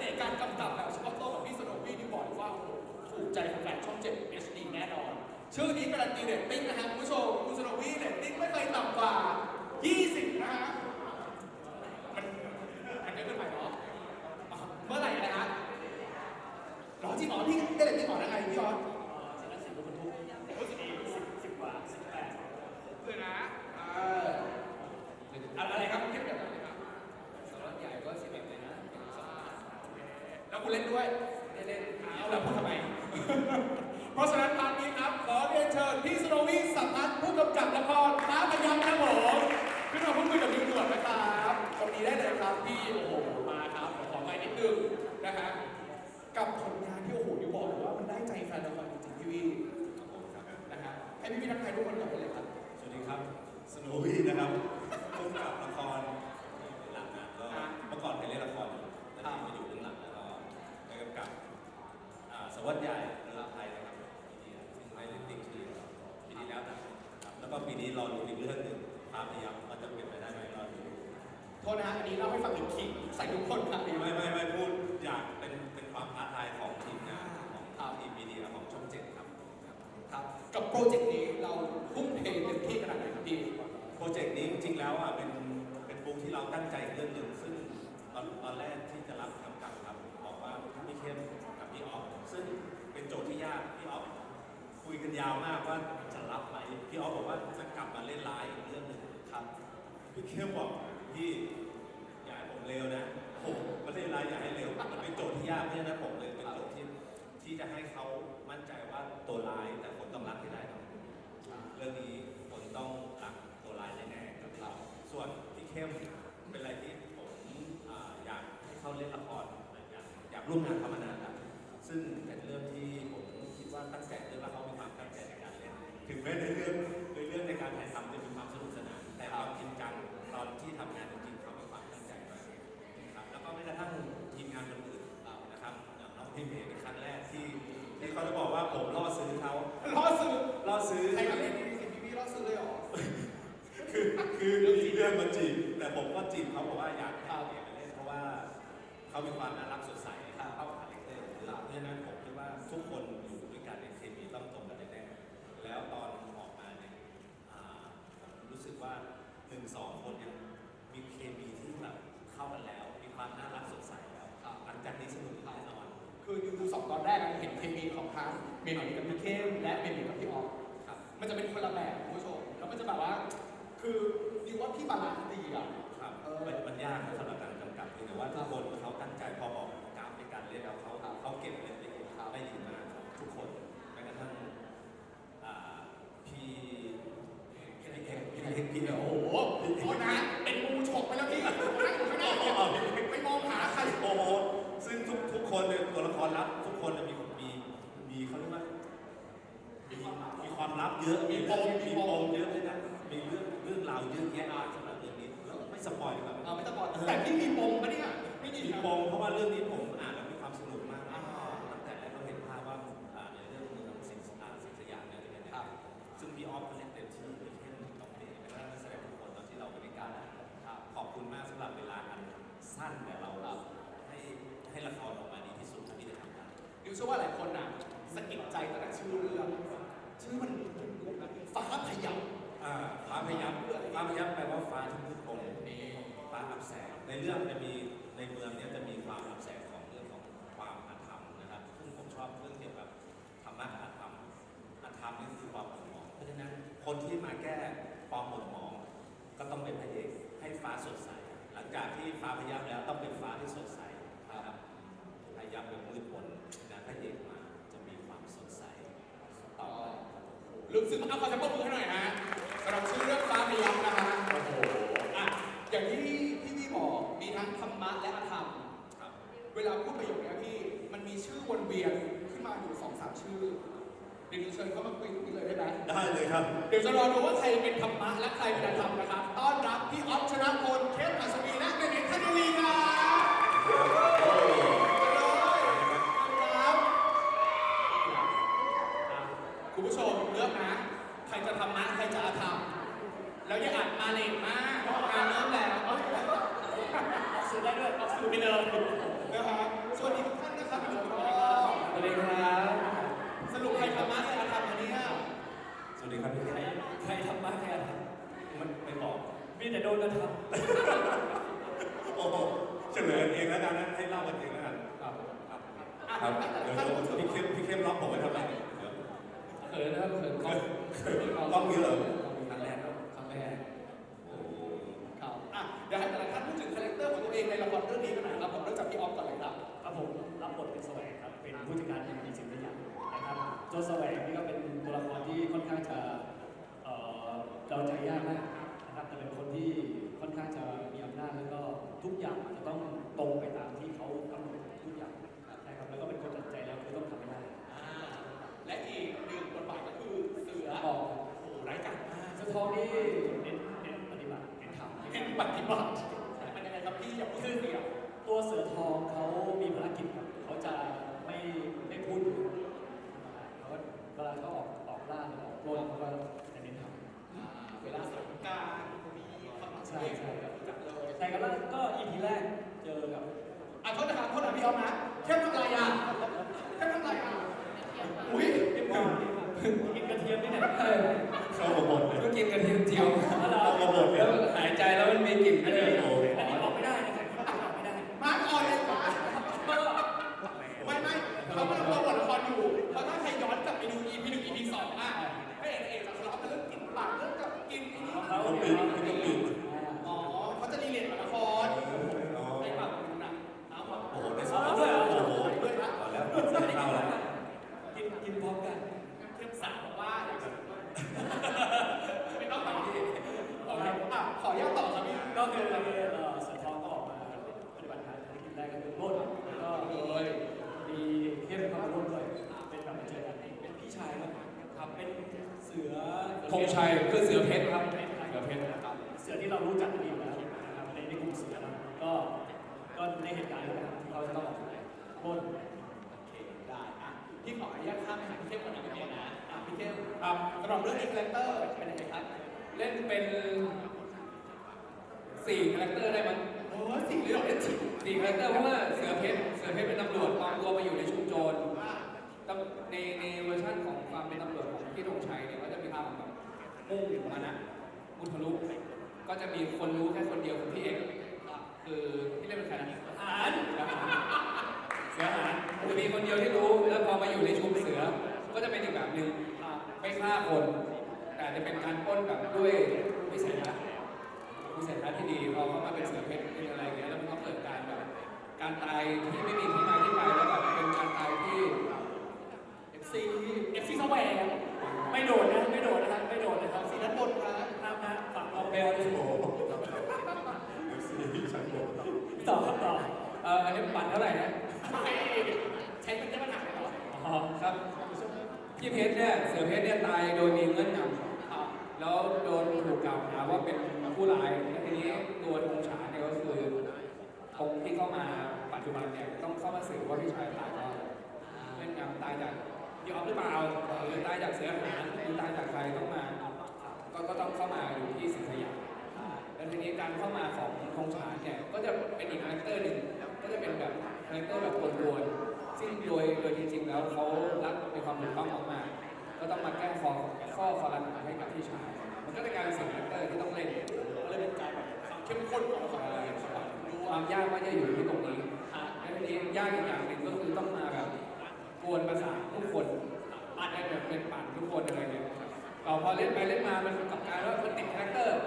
เคทุกท่านเสน่ห์การกำกับแบบเฉพาะตัวของพี่สโนวี่ที่บอกเลยว่าถูกใจแฟนช่อง 7 HD แน่นอน ชื่อนี้การันตีเรตติ้งนะฮะคุณผู้ชมคุณสโนวี่เรตติ้งไม่เคยต่ำกว่า 20 นะฮะมันมันเยอะเป็นไปเนาะอะเมื่อไหร่นะฮะหรอจริงหรอพี่ได้เรตติ้งหรอยังไงพี่ออส ครับสโนวี่นะครับร่วมกับละครหลังนะก็เมื่อก่อนเคยเล่นละครอยู่แล้วทีมาอยู่เบื้องหลังแล้วก็ไปกำกับอ่าสวัสดิ์ใหญ่เรือไทยนะครับปีนี้ซึ่งไม่ได้ติ๊กชื่อปีที่แล้วนะครับแล้วก็ปีนี้รอดูอีกเรื่องหนึ่งพาพยายามว่าจะเป็นไปได้ไหมรอดูโทษนะฮะอันนี้เล่าให้ฟังอีกทีใส่ทุกคนครับพี่ไม่ไม่ไม่พูดอยากเป็นเป็นความท้าทายของทีมงานของทีมมีเดียของช่องเจ็ดครับ ครับ กับโปรเจกต์นี้เรา รเจกต์นี้จริงๆแล้วอะเป็นเป็นปุ๊ที่เราตั้งใจเรื่องหนึ่งซึ่งตอนตอนแรกที่จะรับกำกับครับบอกว่าพี่เข้มกับพี่ออฟซึ่งเป็นโจทย์ที่ยากพี่ออฟคุยกันยาวมากว่าจะรับไหมพี่ออฟบอกว่าจะกลับมาเล่นไลน์อีกเรื่องหนึ่งครับพี่เข้มบอกพี่อย่าให้ผมเร็วนะผมมาเล่นไลน์อย่าให้เร็วมันเป็นโจทย์ที่ยากเพราะฉะนั้นผมเลยเป็นโจทย์ที่ที่จะให้เขามั่นใจว่าตัวไลน์แต่คนต้องรักให้ได้ครับเรื่องนี้คนต้องรัก ตัวลายแน่ๆกับเราส่วนพี่เข้มเป็นอะไรที่ผมอ่าอยากให้เขาเล่นละครอยากอยากร่วมงานเขามานานแล้วซึ่งเป็นเรื่องที่ผมคิดว่าตั้งใจเรื่องว่าเขามีความตั้งใจในการเล่นถึงแม้ในเรื่องในเรื่องในการถ่ายทำจะมีความสนุกสนานแต่ความจริงจังตอนที่ทำงานจริงๆเขามีความตั้งใจมากนะครับแล้วก็แม้กระทั่งทีมงานคนอื่นนะครับอย่างน้องพี่เมย์เป็นครั้งแรกที่ที่เขาจะบอกว่าผมล่อซื้อเขาล่อซื้อล่อซื้อใครมาเล่นนี่สิพี่พี่ล่อซื้อเลยเหรอ คือคือมีเรื่องมาจีบแต่ผมก็จีบเขาบอกว่าอยากให้เกียรติมาเล่นเพราะว่าเขามีความน่ารักสดใสเข้ากับคาแรคเตอร์เพราะฉะนั้นผมคิดว่าทุกคนอยู่ด้วยกันในเคมีต้องตรงกันแน่ๆแล้วตอนออกมาเนี่ยอ่าผมรู้สึกว่าหนึ่งสองคนยังมีเคมีที่แบบเข้ากันแล้ว มีความน่ารักสดใสแล้วหลังจากนี้สนุกแน่นอน คือดูสองตอนแรกอะเห็นเคมีของทั้งเมย์กับพี่เข้มและเมย์กับพี่ออฟครับมันจะเป็นคนละแบบคุณผู้ชมแล้วมันจะแบบว่า คือดิวว่าพี่บาลานซ์ดีอะครับเออมันมันยากนะสำหรับการกำกับเพียงแต่ว่าทุกคนเขาตั้งใจพอบอกกราฟในการเล่นแล้วเขาครับเขาเก็บเล่นได้ได้ดีมากครับทุกคนแม้กระทั่งอ่าพี่พี่เอกพี่เอกพี่เอกโอ้โอ้โหโหโทษนะเป็นงูฉกไปแล้วพี่นั่งอยู่ข้างหน้าเนี่ยไม่มองหาใคร โอ้โหซึ่งทุกทุกคนเนี่ยตัวละครลับ ทุกคนเนี่ยมีมีมีเขาเรียกว่ามีมีความลับเยอะมีปมมีปมเยอะ ในเรื่องจะมีในเมืองเนี้จะมีความอับแสงของเรื่องของความอาธรรมนะครับ ซึ่งผมชอบเรื่องเกี่ยวกับธรรมะอาธรรมอาธรรมนี่คือความหม่นหมอง เพราะฉะนั้นคนที่มาแก้ความหม่นหมอง ก็ต้องเป็นพระเอกให้ฟ้าสดใส หลังจากที่ฟ้าพยับแล้วต้องเป็นฟ้าที่สดใสนะครับพยับเป็นมืดมนนะพระเอกมาจะมีความสดใสต่อไปลึกซึ้งเอาขอจะปรบมือให้หน่อยฮะสำหรับชื่อเรื่อง เวลาพูดประโยคนี้พี่ มันมีชื่อวนเวียนขึ้นมาอยู่สองสามชื่อ เดี๋ยวเชิญเขามาคุยตรงนี้เลยได้ไหมได้เลยครับ เดี๋ยวจะรอดูว่าใครเป็นธรรมะและใครเป็นธรรมนะครับ ต้อนรับพี่อ๊อฟชนะพลเทพอัศวี อกสื่อได้ด้วยออกสื่อไปเลยนะครับสวัสดีทุกท่านนะครับพี่หนุ่มก็สวัสดีครับสรุปใครธรรมะใครอาธรรมอันเนี้ยสวัสดีครับพี่ใครใครทำบ้างใครทมันไม่บอกำมีแต่โดนกระทโอ้โหเฉลยเองแล้วกันนะให้เล่ากันเองแล้วกันครับครับอะครับแต่เดี๋ยวท่านพูดถึงพี่เข้มพี่เข้มล็อกผมไว้ทำไมเนี่ยเดี๋ยวเขินนะครับเขินเขาเขินล็อกนี้เหร รับบทเป็นแสวงครับ เป็นผู้จัดการทีมสิ่งประหยัดนะครับเจแสวงนี่ก็เป็นตัวละครที่ค่อนข้างจะเอ่อเราใจยากมากนะครับแต่เป็นคนที่ค่อนข้างจะมีอำนาจแล้วก็ทุกอย่างจะต้องตรงไปตามที่เขาก ไม่เขำหรับเรื่องนี้คาแรคเตอร์เป็นยังไงครับ เล่นเป็นสี่คาแรคเตอร์ได้มั้งโอ้สิ่งที่เราเล่นจริงสี่คาแรคเตอร์เพราะว่าเสือเพชรเสือเพชรเป็นตำรวจปลอมตัวมาอยู่ในชุมโจรในในเวอร์ชันของความเป็นตำรวจของพี่ธงชัยเนี่ยก็จะมีความแบบมุ่งมานะมุทะลุก็จะมีคนรู้แค่คนเดียวคือพี่เอกคือที่เล่นเป็นใครนะอ่านเสือหานจะมีคนเดียวที่รู้แล้วพอมาอยู่ในชุมเสือ ก็จะเป็นอีกแบบหนึ่ง ไม่ฆ่าคน แต่จะเป็นการปล้นแบบด้วยวิสัยทัศน์วิสัยทัศน์ที่ดีพอเข้ามาเป็นเสือเพชรเป็นอะไรอย่างเงี้ยแล้วมันก็เกิดการแบบการตายที่ไม่มีที่มาที่ไปแล้วแบบเป็นการตายที่ FC FC แสวงไม่โดดนะไม่โดดนะครับไม่โดดนะครับสีด้านบนครับห้ามนะฝั่งออกเบลโอ้โหเอฟซีชั้นบนต่อต่อเอ่ออันนี้ปั่นเท่าไหร่นะ ไม่ใช้เป็นเจ้าปัญหาเหรอ อ๋อ ครับ พี่เพชรเนี่ยเสือเพชรเนี่ยตายโดยมีเงื่อนงำแล้วโดนถูกกล่าวหาว่าเป็นผู้ร้ายแล้วทีนี้ตัวธงฉาเนี่ยก็คือองที่เข้ามาปัจจุบันเนี่ยต้องเข้ามาสืบว่าพี่ชายตายเพราะอะไรเงื่อนงำตายจากพี่ออฟหรือเปล่าหรือตายจากเสือหาหรือตายจากใครต้องมาก็ก็ต้องเข้ามาอยู่ที่สิงสยามแล้วทีนี้การเข้ามาของธงฉาเนี่ยก็จะเป็นอีกคาแรคเตอร์หนึ่งก็จะเป็นแบบคาแรคเตอร์แบบกวนๆ ซึ่งโดยโดยจริงๆแล้วเขารักในความถูกต้องมากๆก็ต้องมาแก้ข้อข้อคอรหาให้กับพี่ชาย มันก็เป็นการเสริมคาแรคเตอร์ที่ต้องเล่นก็เลยเป็นการแบบความเข้มข้นของละครเรื่องฉบับดูความยากก็จะอยู่ที่ตรงนี้และทีนี้ยากอีกอย่างหนึ่งก็คือต้องมาแบบกวนประสาททุกคนปั่นให้แบบเป็นปั่นทุกคนอะไรเงี้ยเราพอเล่นไปเล่นมามันกลับกลายว่ามันติดคาแรคเตอร์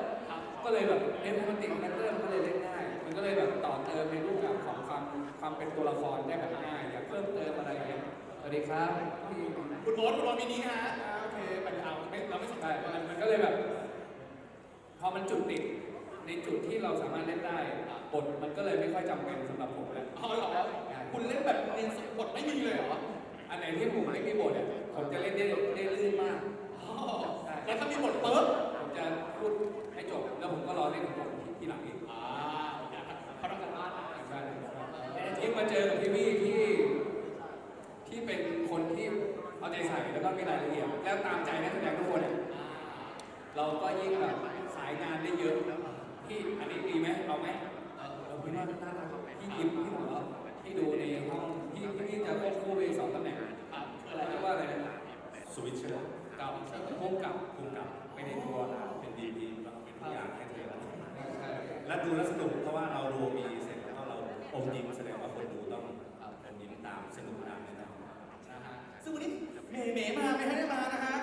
ก็เลยแบบเล่นมันติดคาแรคเตอร์มันก็เลยเล่นง่ายมันก็เลยแบบต่อเติมในรูปแบบของความความเป็นตัวละครได้แบบง่ายอยากเพิ่มเติมอะไรอย่างเงี้ยสวัสดีครับพี่คุณโน้ตคุณโน้ตมินิฮะอ่าโอเคไปเอาไม่เราไม่สนใจใช่มันมันก็เลยแบบ พอมันจุดติดในในจุดที่เราสามารถเล่นได้บทมันก็เลยไม่ค่อยจำเป็นสำหรับผมแล้ว เอาเหรอคุณเล่นแบบเรียนสบทไม่มีเลยเหรออันไหนที่ผมไม่มีบทอะผมจะเล่นได้ได้ลื่นมาก อ๋อแล้วถ้ามีบทปุ๊บ ผมจะพูดให้จบแล้วผมก็รอเล่นของผมทีหลังอีกอ่าเขาต้องการบ้านนะใช่ยิ่งมาเจอกับพี่วี่ที่ที่เป็นคนที่ เอาใจใส่แล้วก็มีรายละเอียดแล้วตามใจนักแสดงทุกคนอะเราก็ยิ่งแบบสายงานได้เยอะพี่อันนี้ดีไหมเอาไหมเออเราพี่ว่าน่ารักพี่ยิ้มพี่หัวเราะพี่ดูในห้องพี่พี่จะควบคู่ไปสองตำแหน่งอะคืออะอะไรไรเรียกว่าอะไรนะสวิตเชอร์เก่าพุ่งกับคุ้มกับไปในตัวเป็นดีพีเราเป็นทุกอย่างให้เธอใช่และดูแล้วสนุกเพราะว่าเราดูมีเสร็จแล้วก็เราอมยิ้มแสดงว่าคนดูต้องอมยิ้มตามสนุกตามแน่นอนนะฮะซึ่งวันนี้ เมย์เมย์มาไม่ให้ได้มานะฮะ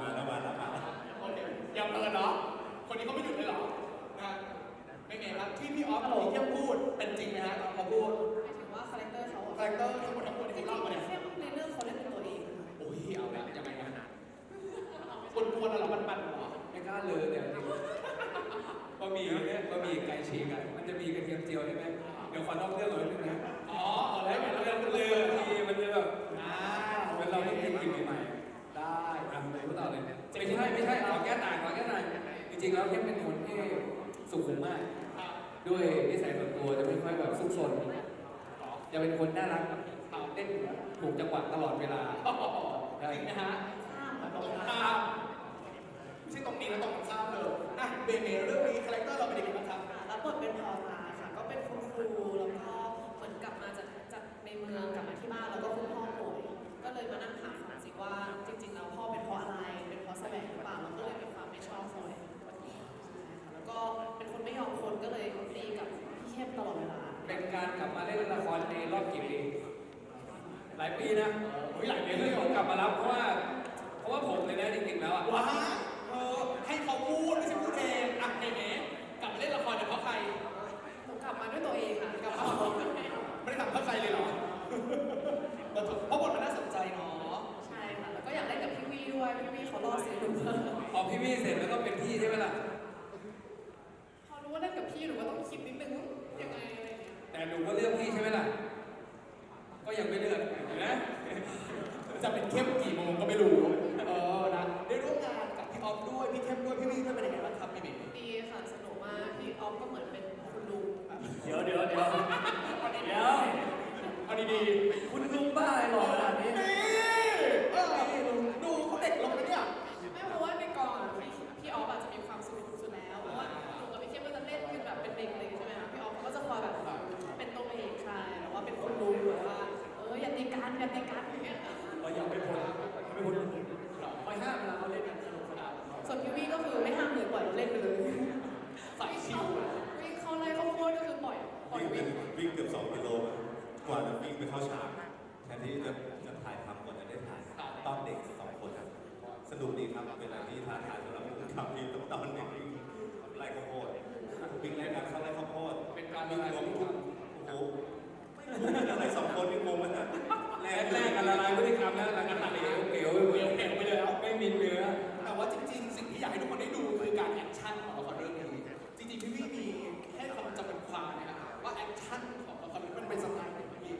มาแล้วมาแล้วมาแล้วโอเคอย่าเปิดเนาะคนนี้เขาไม่หยุดเลยเหรอนะไม่เมย์ครับที่พี่ออฟที่เที่ยวพูดเป็นจริง อะพูดต่อเลยไม่ใช่ไม่ใช่ขอแก้ต่างขอแก้ต่างจริงๆแล้วเข้มเป็นคนที่สุขุมมากอะด้วยนิสัยส่วนตัวจะไม่ค่อยแบบซุกซนจะเป็นคนน่ารักเล่นถูกจังหวะตลอดเวลาจริงนะฮะข้ามแบบตรงข้ามไม่ใช่ตรงนี้นะตรงข้ามเลยอะเบเมย์เรื่องนี้คาแรคเตอร์เราเป็นยังไงบ้างครับรับบทเป็นพอตาค่ะ ก็เป็นคุณครูแล้วก็ จะเป็นเข้มกี่โมงก็ไม่รู้ เออนะได้ร่วมงานกับพี่ออฟด้วยพี่เข้มด้วยพี่วีด้วยเป็นยังไงบ้างครับพี่เบเมย์ดีค่ะสนุกมากพี่ออฟก็เหมือนเป็นคุณลุงแบบ เดี๋ยวเดี๋ยวเดี๋ยวเดี๋ยวายสำหรับผู้ขับวิ่งต้องตอนเด็กวิ่งไล่ข้าวโพดวิ่งไล่กันเข้าไล่ข้าวโพดเป็นการวิ่งละลายลพฤงติกรรมโอ้โหไม่รู้เป็นอะไรสองคนวิ่งงงมันนะแรกแรกกันละลายพฤติกรรมแล้วหลังกันเหลวเหลวเหลวเหลวไปเลยไม่มีเนื้อแต่ว่าจริง ๆ สิ่งที่อยากให้ทุกคนได้ดูคือการแอคชั่นของละครเรื่องนี้จริงๆพี่วี่มีให้ความจำเป็นความนะครับว่าแอคชั่นของละครเรื่องนี้มันเป็นสไตล์ไหนพี่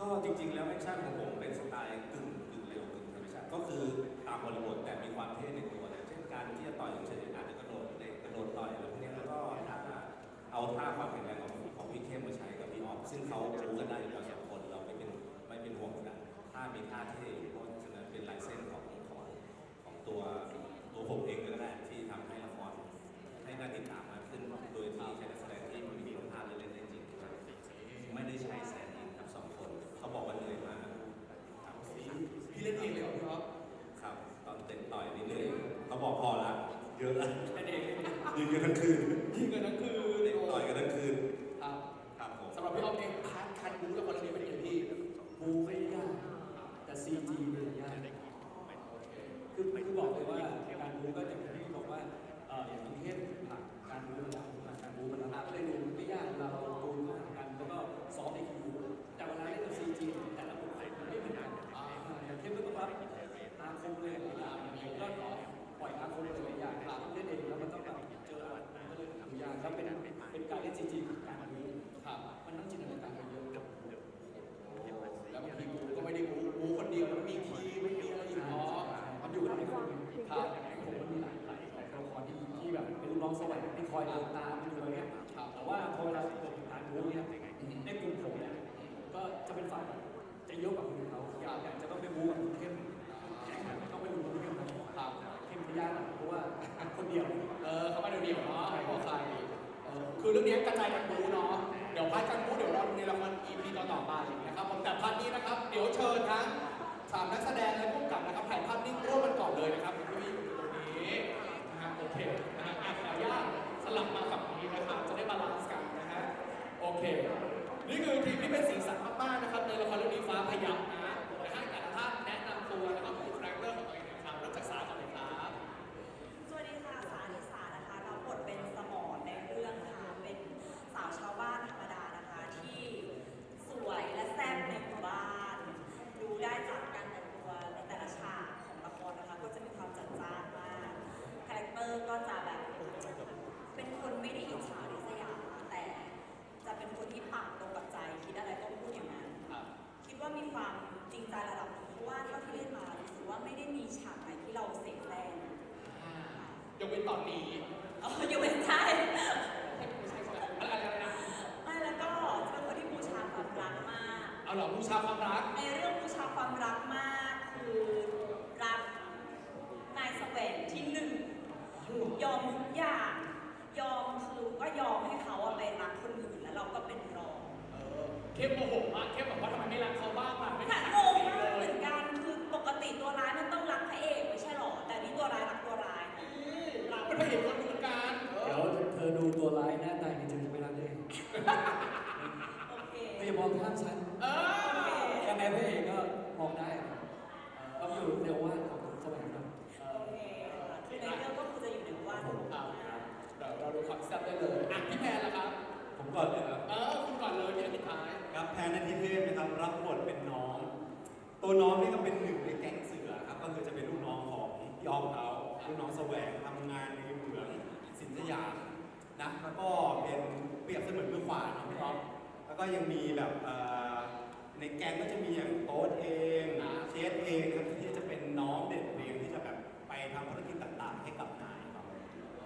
ก็จริง ๆ แล้วแอคชั่นของผมเป็นสไตล์กึ่งกึ่งเร็วกึ่งธรรมชาติก็คือตามบริบทแต่มีความเท่ในตัวนะเช่น การที่จะต่อยอย่างเฉยๆอาจจะกระโดดเตะกระโดดต่อยอะไรพวกนี้แล้วก็ถ้าเอาท่าความแข็งแรงของของพี่เข้มมาใช้กับพี่ออฟซึ่งเขารู้กันได้อยู่แล้วสองคนเราไม่เป็นไม่เป็นห่วงกันถ้ามีท่าเท่เพราะฉะนั้นเป็นลายเส้นของของของตัวตัวผมเองก็ได้ที่ทำให้ละครให้น่าติดตามมากขึ้นโดยที่ใช้นักแสดง การเล่นจริงๆ เค นี่คือทีมที่เป็นสีสันมากๆนะครับในละครเรื่องนี้ฟ้าพยับ เอาเหรอบูชาความรัก ในเรื่องบูชาความรักมากคือรักนายแสวงที่หนึ่งยอมทุกอย่าง ยอมคือก็ยอมให้เขาอะไปรักคนอื่นแล้วเราก็เป็นรองเออเข้มโมโหมากเข้มแบบว่าทำไมไม่รักเขาบ้างอะไม่ค่ะได้งงมากเหมือนกันคือปกติตัวร้ายมันต้องรักพระเอกไม่ใช่หรอแต่นี่ตัวร้ายรักตัวร้ายนะรักเป็นพระเอกคนดูเหมือนกันเอเดี๋ยวอเธอดูตัวร้ายหน้าตายนี่เธอจะไม่รักเองโอเคไม่อย่ามองข้ามฉัน เออ ยังไงพระเอกก็ มองได้ครับเอ่อต้องอยู่ในว่านของแสวงครับเอ่โออเคค่ะคือในเรื่องก็คือจะอยู่ในว่านของเอาเราเดี๋ยวเราดูความแซ่บได้เลยอะพี่แพนล่ะครับ ผมก่อนเลยครับ เออคุณก่อนเลยพี่อันสุดท้ายครับแพนนันทิเทพนะครับรับบทเป็นน้อง ตัวน้องนี่ก็เป็นหนึ่งในแก๊งเสือครับก็คือจะเป็นลูกน้องของพี่ออมเขาลูกน้องแสวงทำงานในเหมืองสินสยามนะแล้วก็เป็นเปรียบเสมือนมือขวาเนาะพี่ออฟแล้วก็ยังมีแบบเอ่อ ในแก๊งก็จะมีอย่างโต๊ดเองเชฟเองนะครับที่จะเป็นน้องเด็กเองที่จะแบบไปทำธุรกิจต่างๆ ให้กับนายครับ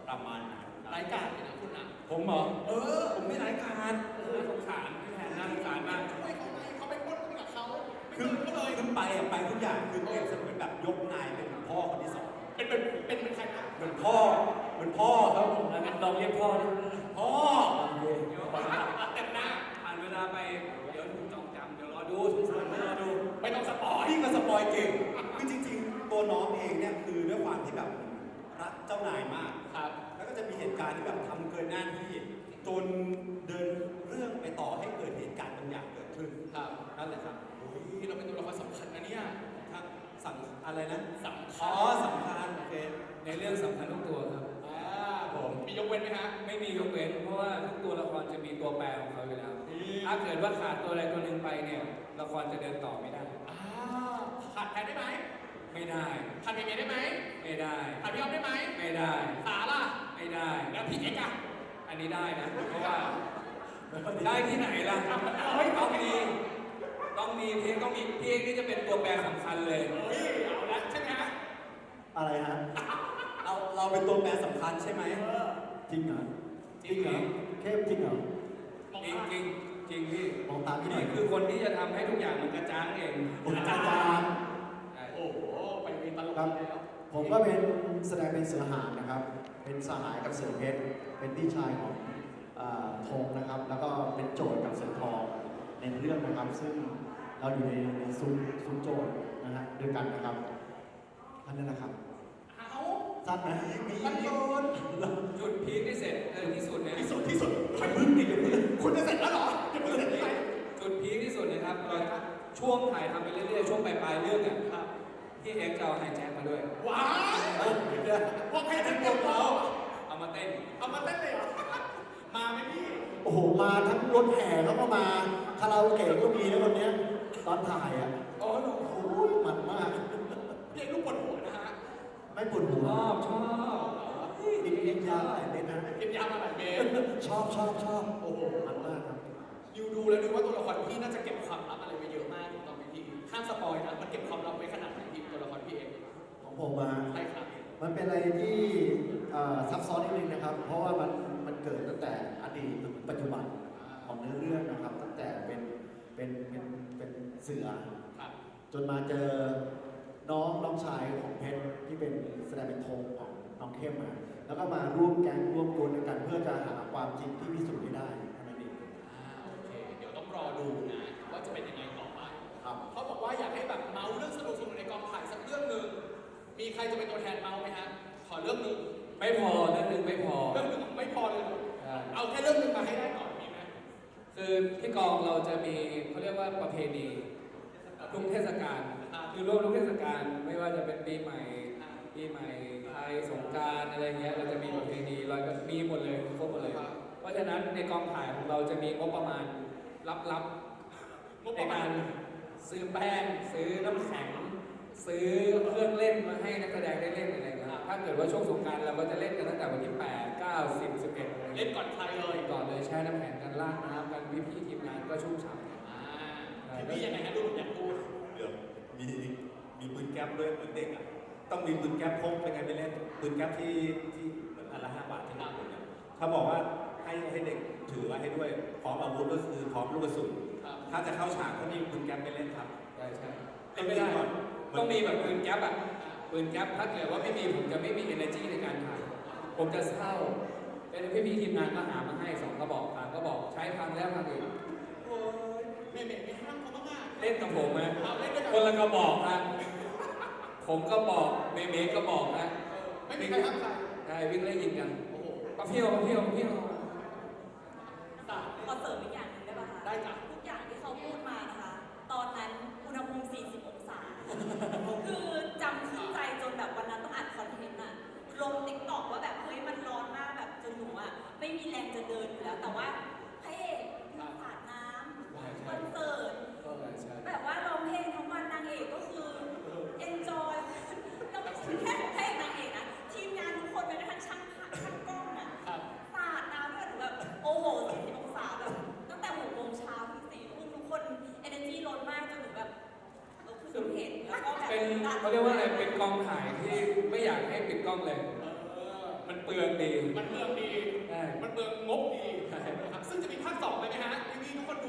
ประมาณนั้นครับรายการเลยนะคุณนะผมเหรอเออ ผมไม่ร้ายการโอ้โหสงสารพี่แพนน่าสงสารมากช่วยเขาไหมเขาไปปล้นกับเขาไม่คือคืนเขาเลยขึ้นไปอะไปทุกอย่างคือเปรียบเสมือนแบบยกนายเป็นพ่อคนที่สองเป็นเป็นเป็นเป็นใครนะเหมือนพ่อเหมือนพ่อครับแล้วงั้นลองเรียกพ่อดิพ่อโอเคเดี๋ยวเต็มหน้าผ่านเวลาไป ดี๋ยวรอดูสงสารรอดูไม่ต้องสปอยนี่ก็สปอยเก่งคือจริงๆ ตัวน้องเองเนี่ยคือด้วยความที่แบบรักเจ้านายมาก ครับ แล้วก็จะมีเหตุการณ์ที่แบบทำเกินหน้าที่ จนเดินเรื่องไปต่อให้เกิดเหตุการณ์บางอย่างเกิดขึ้นครับนั่นแหละครับโอ้ยเราเป็นตัวละครสำคัญนะเนี่ยทั้งสั่งอะไรนะสำคัอ๋ญอสำคัญโอเค ในเรื่องสำคัญทุกตัวครับอ่า ผมมียกเว้นไหมฮะ ไม่มียกเว้นเพราะว่าทุกตัวละครจะมีตัวแปรของเขาอยู่แล้วนี่ถ้าเกิดว่าขาดตัวใดตัวหนึ่งไปเนี่ยละครจะเดินต่อไม่ได้ อ่าขาดแทนได้ไหมไม่ได้ขาดเมย์ได้ไหมไม่ได้ขาดพี่ออฟได้ไหมไม่ได้ขาล่ะไม่ได้ แล้วพี่เอกอะอันนี้ได้นะ เพราะว่า ได้ที่ไหนล่ะเฮ้ยต้องมีต้องมีเพลงต้องมีเพลงนี่จะเป็นตัวแปรสำคัญเลย เฮ้ยเอาละใช่ไหมฮะอะไรฮะ เราเราเป็นตัวแปรสำคัญใช่ไหมจริงเหรอจริงเหรอเข้มจริงเหรอมองจริงตาจริงจริงพี่มองตาพี่หน่อนี่ยคือคนที่จะทำให้ทุกอย่างมันกระจ่างเองผมอาจารย์ใช่โอ้โหไปมีตลกครับแล้วผมก็เป็นแสดงเป็นเสือหางนะครับ เป็นสหายกับเสือเพชรเป็นพี่ชายของอาธงนะครับ แล้วก็เป็นโจทย์กับเสือทองในเรื่องนะครับ ซึ่งเราอยู่ในในซุ้มซุ้มโจทย์นะฮะด้วยกันนะครับอันนั้นนะครับเอา สั้นไหมมันโดนจุดพีคที่เสร็จเออที่สุดเนี่ยที่สุดที่สุดใครพึ่งดิเดี๋ยวพึ่งคุณจะเสร็จแล้วเหรอเดี๋ยวพึ่งเสร็จได้ไงจุดพีคที่สุดนะครับเราช่วงถ่ายทำไปเรื่อยๆช่วงปลายๆเรื่องเนี่ยครับพี่เอ็กซ์จะเอาไฮแจ็คมาด้วยว้าวว่าใครจะกดเราเอามาเต้นเอามาเต้นเลยเหรอมาไหมพี่โอ้โหมาทั้งรถแห่แล้วก็มาคาราโอเกะก็มีนะคนเนี้ยตอนถ่ายอะ ไม่ปวดหัชวอบชอบกินเอ็กยาหลายเม็ดนะกินยามาหลายเมตรชอบชอบชอบโอ้โหมันมากครับนิวดูแล้วนึกว่าตัวละครพี่น่าจะเก็บความลับอะไรไว้เยอะมากถูกต้องไหมพี่ห้ามสปอยนะมันเก็บความลับไว้ขนาดไหนพี่ตัวละครพี่เองของผมมาใช่ครับโมันเป็นอะไรที่เอ่อซับซ้อนนิดนึงนะครับ เพราะว่ามันมันเกิดตั้งแต่อดีตถึงปัจจุบันของเนื้อเรื่องนะครับ ตั้งแต่เป็นเป็นเป็นเป็นเสือครับจนมาเจอ น้องน้องชายของเพชรที่เป็นแสดงเป็นธงของน้องเข้มมาแล้วก็มาร่วมแก๊งร่วมกลุ่มกันเพื่อจะหาความจริงที่พิสูจน์ไม่ได้เท่านั้นเองอ่าโอเค เดี๋ยวต้องรอดูนะว่าจะเป็นยังไงต่อไปครับเขาบอกว่าอยากให้แบบเมาเรื่องสนุกสนุกๆในกองถ่ายสักเรื่องหนึ่งมีใครจะเป็นตัวแทนเมาไหมฮะขอเรื่องหนึ่งไม่พอเรื่องหนึงไม่พอ เรื่องหนึ่งไม่พอเลยเหรอใช่ เอาแค่เรื่องหนึ่งมาให้ได้ก่อนมีไหมคือที่กองเราจะมีเขาเรียกว่าประเพณีทุกเทศกาล คือร่วมทุกเทศกาลไม่ว่าจะเป็นปีใหม่ปีใหม่ไทยสงกรารอะไรเงี้ยเราจะมีประเพณีลอยกระมีหมดเลยครบหมดเลย เพราะฉะนั้นในกองถ่ายของเราจะมีงบประมาณลับๆในการซื้อแป้งซื้อน้ำแข็งซื้อเครื่องเล่นมาให้นักแสดงได้เล่นอะไรเงี้ยถ้าเกิดว่าช่วงสงกรารเราก็จะเล่นกันตั้งแต่วันที่8 9 10 11อะไรเล่เงี้นยก่อนใครเลยก่อนเลยแช่น้ำแข็งกันลาดน้ำกันพี่พี่ๆทีมงานก็ชุ่มฉ่ำอ่าพี่ยังไงฮะดูผมอยากพูดเดี๋ยว มีมีปืนแก๊ปด้วยเหมือนเด็กอะต้องมีปืนแก๊ปพกเป็นไงไม่เล่นปืนแก๊ปที่ที่เหมือนอันละห้าบาทที่นั่งเนี่ยถ้าบอกว่าให้ให้เด็กถือไว้ให้ด้วยพร้อมอาวุธก็คือพร้อมลูกกระสุนครับถ้าจะเข้าฉากก็มีปืนแก๊ปไปเล่นครับใช่ใช่เล่เล่นนไม่ไม่ได้ได้ก่อนต้องมีแบบปืนแก๊ปอะปืนแก๊ปถ้าเกิดว่าไม่มีผมจะไม่มี energy ในการถ่ายผมจะเศร้าเป็นพี่พี่ๆทีมงานก็หามาให้สองกระบอกสามกระบอกใช้พังแล้วพังอีกโอ้ยเมย์เมย์ไม่ห้ามเขาบ้างอะ เล่นกับผมนะเอาเล่นด้วยกันคนละกระบอกนะผมก็บอกเมย์เมย์ก็บอกนะไม่มีใครห้ามใครใช่วิ่งไล่ยิงกันโอ้โหปะเพียวปะเพียวปะเพียวตายขอเสริมอีกอย่างหนึ่งได้ป่ะคะ ได้จ้ะ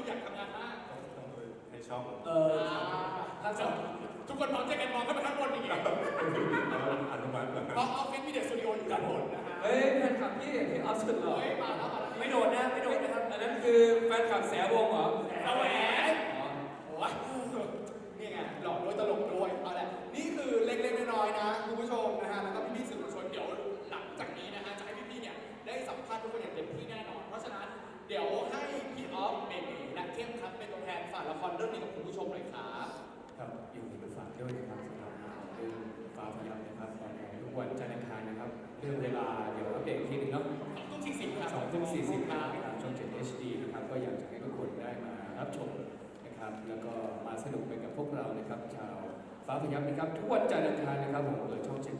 อยากทำงานมากต้องดูให้ช่องเออภาคสองทุกคนพร้อมใจกันมองขึ้นไปข้างบนอย่างเงี้ยอนุมัติก่อนเพราะออฟฟิศมีเด็กสตูดิโออยู่ด้านบนนะฮะเฮ้ยแฟนคลับพี่พี่ออฟสุดหล่อเฮ้ยมาแล้วมาแล้วไม่โดดนะไม่โดดนะครับอันนั้นคือแฟนคลับแสวงเหรอแสวงอ๋อโอ้ยนี่ไงหลอกด้วยตลกด้วยเอาละนี่คือเล็กๆน้อยๆนะคุณผู้ชมนะฮะแล้วก็พี่ๆสื่อมวลชนเดี๋ยวหลังจากนี้นะฮะจะให้พี่ๆเนี่ยได้สัมภาษณ์ทุกคนอย่างเต็มที่แน่นอน เพราะฉะนั้นเดี๋ยว แทนฝากละครเรื่องนี้กับคุณผู้ชมหน่อยครับครับอยู่ที่ฝากด้วยนะครับสำหรับเรื่องฟ้าพยายามนะครับตอนนี้ทุกวันจันทร์อังคารนะครับ เรื่องเวลาเดี๋ยวอัปเดตกทีหนึงเนาะสองทุ่มสี่สิบครับสองทุ่มสี่สิบครับทางช่อง 7 HD นะครับก็อยากจะให้ทุกคนได้มารับชมนะครับ แล้วก็มาสนุกไปกับพวกเรานะครับ ชาวฟ้าพยายามนะครับ ทุกวันจันทร์อังคารนะครับผมเปิดช่อง 7